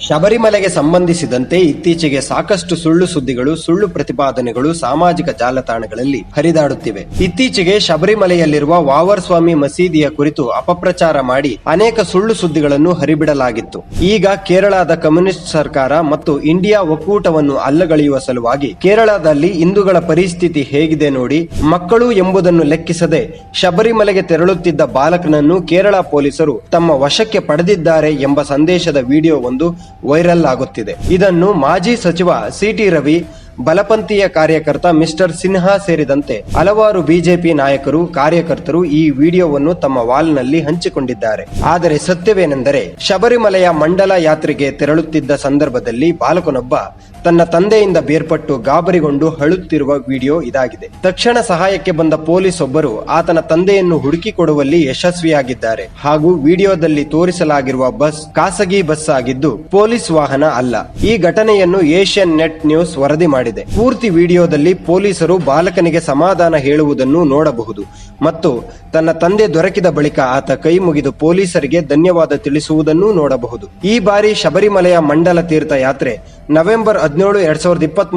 ಶಬರಿಮಲೆಗೆ ಸಂಬಂಧಿಸಿದಂತೆ ಇತ್ತೀಚೆಗೆ ಸಾಕಷ್ಟು ಸುಳ್ಳು ಸುದ್ದಿಗಳು, ಸುಳ್ಳು ಪ್ರತಿಪಾದನೆಗಳು ಸಾಮಾಜಿಕ ಜಾಲತಾಣಗಳಲ್ಲಿ ಹರಿದಾಡುತ್ತಿವೆ. ಇತ್ತೀಚೆಗೆ ಶಬರಿಮಲೆಯಲ್ಲಿರುವ ವಾವರ್ ಸ್ವಾಮಿ ಮಸೀದಿಯ ಕುರಿತು ಅಪಪ್ರಚಾರ ಮಾಡಿ ಅನೇಕ ಸುಳ್ಳು ಸುದ್ದಿಗಳನ್ನು ಹರಿಬಿಡಲಾಗಿತ್ತು. ಈಗ ಕೇರಳದ ಕಮ್ಯುನಿಸ್ಟ್ ಸರ್ಕಾರ ಮತ್ತು ಇಂಡಿಯಾ ಒಕ್ಕೂಟವನ್ನು ಅಲ್ಲಗಳೆಯುವ ಸಲುವಾಗಿ ಕೇರಳದಲ್ಲಿ ಹಿಂದೂಗಳ ಪರಿಸ್ಥಿತಿ ಹೇಗಿದೆ ನೋಡಿ, ಮಕ್ಕಳು ಎಂಬುದನ್ನು ಲೆಕ್ಕಿಸದೆ ಶಬರಿಮಲೆಗೆ ತೆರಳುತ್ತಿದ್ದ ಬಾಲಕನನ್ನು ಕೇರಳ ಪೊಲೀಸರು ತಮ್ಮ ವಶಕ್ಕೆ ಪಡೆದಿದ್ದಾರೆ ಎಂಬ ಸಂದೇಶದ ವಿಡಿಯೋ ಒಂದು ವೈರಲ್ ಆಗುತ್ತಿದೆ. ಇದನ್ನು ಮಾಜಿ ಸಚಿವ ಸಿಟಿ ರವಿ ಬಲಪಂಥೀಯ ಕಾರ್ಯಕರ್ತ ಮಿಸ್ಟರ್ ಸಿನ್ಹಾ ಸೇರಿದಂತೆ ಹಲವಾರು ಬಿಜೆಪಿ ನಾಯಕರು, ಕಾರ್ಯಕರ್ತರು ಈ ವಿಡಿಯೋವನ್ನು ತಮ್ಮ ವಾಲ್ನಲ್ಲಿ ಹಂಚಿಕೊಂಡಿದ್ದಾರೆ. ಆದರೆ ಸತ್ಯವೇನೆಂದರೆ, ಶಬರಿಮಲೆಯ ಮಂಡಲ ಯಾತ್ರೆಗೆ ತೆರಳುತ್ತಿದ್ದ ಸಂದರ್ಭದಲ್ಲಿ ಬಾಲಕನೊಬ್ಬ ತನ್ನ ತಂದೆಯಿಂದ ಬೇರ್ಪಟ್ಟು ಗಾಬರಿಗೊಂಡು ಅಳುತ್ತಿರುವ ವಿಡಿಯೋ ಇದಾಗಿದೆ. ತಕ್ಷಣ ಸಹಾಯಕ್ಕೆ ಬಂದ ಪೊಲೀಸ್ ಒಬ್ಬರು ಆತನ ತಂದೆಯನ್ನು ಹುಡುಕಿಕೊಡುವಲ್ಲಿ ಯಶಸ್ವಿಯಾಗಿದ್ದಾರೆ. ಹಾಗೂ ವಿಡಿಯೋದಲ್ಲಿ ತೋರಿಸಲಾಗಿರುವ ಬಸ್ ಖಾಸಗಿ ಬಸ್ ಆಗಿದ್ದು ಪೊಲೀಸ್ ವಾಹನ ಅಲ್ಲ. ಈ ಘಟನೆಯನ್ನು ಏಷ್ಯನ್ ನೆಟ್ ನ್ಯೂಸ್ ವರದಿ ಮಾಡಿದೆ. ಪೂರ್ತಿ ವಿಡಿಯೋದಲ್ಲಿ ಪೊಲೀಸರು ಬಾಲಕನಿಗೆ ಸಮಾಧಾನ ಹೇಳುವುದನ್ನು ನೋಡಬಹುದು ಮತ್ತು ತನ್ನ ತಂದೆ ದೊರಕಿದ ಬಳಿಕ ಆತ ಕೈ ಮುಗಿದು ಪೊಲೀಸರಿಗೆ ಧನ್ಯವಾದ ತಿಳಿಸುವುದನ್ನು ನೋಡಬಹುದು. ಈ ಬಾರಿ ಶಬರಿಮಲೆಯ ಮಂಡಲ ತೀರ್ಥ ಯಾತ್ರೆ ನವೆಂಬರ್ ಹದಿನೇಳು, ಎರಡ್ ಸಾವಿರದ ಇಪ್ಪತ್ತ್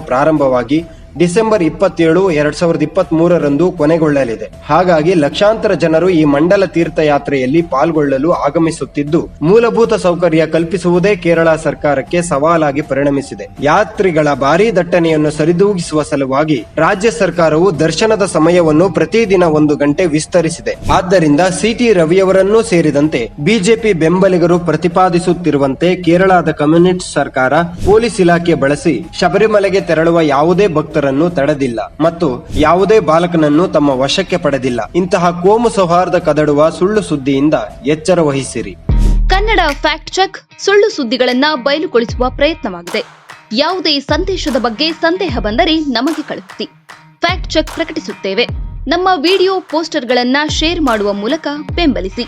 ಪ್ರಾರಂಭವಾಗಿ ಡಿಸೆಂಬರ್ ಇಪ್ಪತ್ತೇಳು, ಎರಡ್ ಸಾವಿರದ ಇಪ್ಪತ್ತ್ ಮೂರರಂದು ಕೊನೆಗೊಳ್ಳಲಿದೆ. ಹಾಗಾಗಿ ಲಕ್ಷಾಂತರ ಜನರು ಈ ಮಂಡಲ ತೀರ್ಥಯಾತ್ರೆಯಲ್ಲಿ ಪಾಲ್ಗೊಳ್ಳಲು ಆಗಮಿಸುತ್ತಿದ್ದು, ಮೂಲಭೂತ ಸೌಕರ್ಯ ಕಲ್ಪಿಸುವುದೇ ಕೇರಳ ಸರ್ಕಾರಕ್ಕೆ ಸವಾಲಾಗಿ ಪರಿಣಮಿಸಿದೆ. ಯಾತ್ರಿಗಳ ಭಾರೀ ದಟ್ಟಣೆಯನ್ನು ಸರಿದೂಗಿಸುವ ಸಲುವಾಗಿ ರಾಜ್ಯ ಸರ್ಕಾರವು ದರ್ಶನದ ಸಮಯವನ್ನು ಪ್ರತಿದಿನ ಒಂದು ಗಂಟೆ ವಿಸ್ತರಿಸಿದೆ. ಆದ್ದರಿಂದ ಸಿಟಿ ರವಿಯವರನ್ನೂ ಸೇರಿದಂತೆ ಬಿಜೆಪಿ ಬೆಂಬಲಿಗರು ಪ್ರತಿಪಾದಿಸುತ್ತಿರುವಂತೆ ಕೇರಳದ ಕಮ್ಯುನಿಸ್ಟ್ ಸರ್ಕಾರ ಪೊಲೀಸ್ ಇಲಾಖೆ ಬಳಸಿ ಶಬರಿಮಲೆಗೆ ತೆರಳುವ ಯಾವುದೇ ಭಕ್ತರನ್ನು ತಡೆದಿಲ್ಲ ಮತ್ತು ಯಾವುದೇ ಬಾಲಕನನ್ನು ತಮ್ಮ ವಶಕ್ಕೆ ಪಡೆದಿಲ್ಲ. ಇಂತಹ ಕೋಮು ಸೌಹಾರ್ದ ಕದಡುವ ಸುಳ್ಳು ಸುದ್ದಿಯಿಂದ ಎಚ್ಚರ ವಹಿಸಿರಿ. ಕನ್ನಡ ಫ್ಯಾಕ್ಟ್ ಚೆಕ್ ಸುಳ್ಳು ಸುದ್ದಿಗಳನ್ನ ಬಯಲುಗೊಳಿಸುವ ಪ್ರಯತ್ನವಾಗಿದೆ. ಯಾವುದೇ ಸಂದೇಶದ ಬಗ್ಗೆ ಸಂದೇಹ ಬಂದರೆ ನಮಗೆ ಕಳುಹಿಸಿ. ಫ್ಯಾಕ್ಟ್ ಚೆಕ್ ಪ್ರಕಟಿಸುತ್ತೇವೆ. ನಮ್ಮ ವಿಡಿಯೋ ಪೋಸ್ಟರ್ಗಳನ್ನ ಶೇರ್ ಮಾಡುವ ಮೂಲಕ ಬೆಂಬಲಿಸಿ.